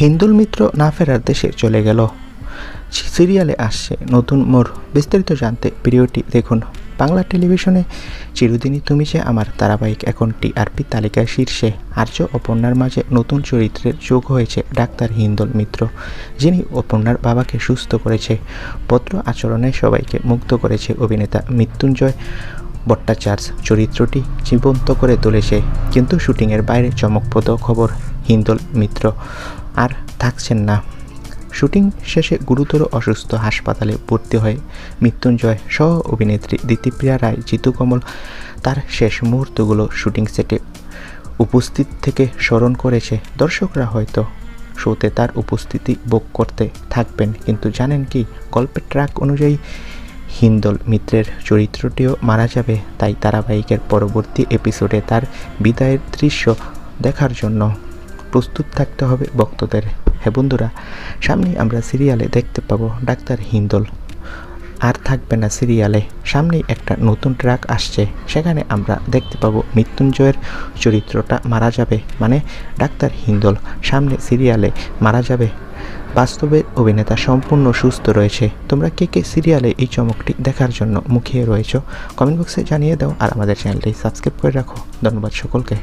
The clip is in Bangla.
হিন্দুল মিত্র না ফেরার দেশে চলে গেল। সিরিয়ালে আসছে নতুন মোর বিস্তারিত জানতে ভিডিওটি দেখুন। বাংলা টেলিভিশনে চিরদিনই তুমি যে আমার ধারাবাহিক এখন টিআরপি তালিকায় শীর্ষে, আর্য অপর্ণার মাঝে নতুন চরিত্রের যোগ হয়েছে ডাক্তার হিন্দল মিত্র, যিনি অপর্ণার বাবাকে সুস্থ করেছে। পত্র আচরণে সবাইকে মুগ্ধ করেছে অভিনেতা মৃত্যুঞ্জয় ভট্টাচার্য। চরিত্রটি জীবন্ত করে তুলেছে, কিন্তু শুটিংয়ের বাইরে চমকপ্রদ খবর হিন্দল মিত্র। আর থাকছেন না। শুটিং শেষে গুরুতর অসুস্থ হাসপাতালে ভর্তি হয়ে মৃত্যুঞ্জয় সহ অভিনেত্রী দিতিপ্রিয়া রায়, জিতু কমল তার শেষ মুহূর্তগুলো শুটিং সেটে উপস্থিত থেকে স্মরণ করেছে। দর্শকরা হয়তো শোতে তার উপস্থিতি ভোগ করতে থাকবেন, কিন্তু জানেন কি, গল্পের ট্র্যাক অনুযায়ী হিন্দল মিত্রের চরিত্রটিও মারা যাবে, তাই ধারাবাহিকের পরবর্তী এপিসোডে তার বিদায়ের দৃশ্য দেখার জন্য প্রস্তুত থাকতে হবে ভক্তদের। হ্যাঁ বন্ধুরা, সামনেই আমরা সিরিয়ালে দেখতে পাবো ডাক্তার হিন্দল। আর থাকবে না সিরিয়ালে, সামনেই একটা নতুন ট্র্যাক আসছে। সেখানে আমরা দেখতে পাবো মৃত্যুঞ্জয়ের চরিত্রটা মারা যাবে মানে ডাক্তার হিন্দল সামনে সিরিয়ালে মারা যাবে। বাস্তবে অভিনেতা সম্পূর্ণ সুস্থ রয়েছে। তোমরা কে কে সিরিয়ালে এই চমকটি দেখার জন্য মুখিয়ে রয়েছ, কমেন্ট বক্সে জানিয়ে দাও। আর আমাদের চ্যানেলটি সাবস্ক্রাইব করে রাখো। ধন্যবাদ সকলকে।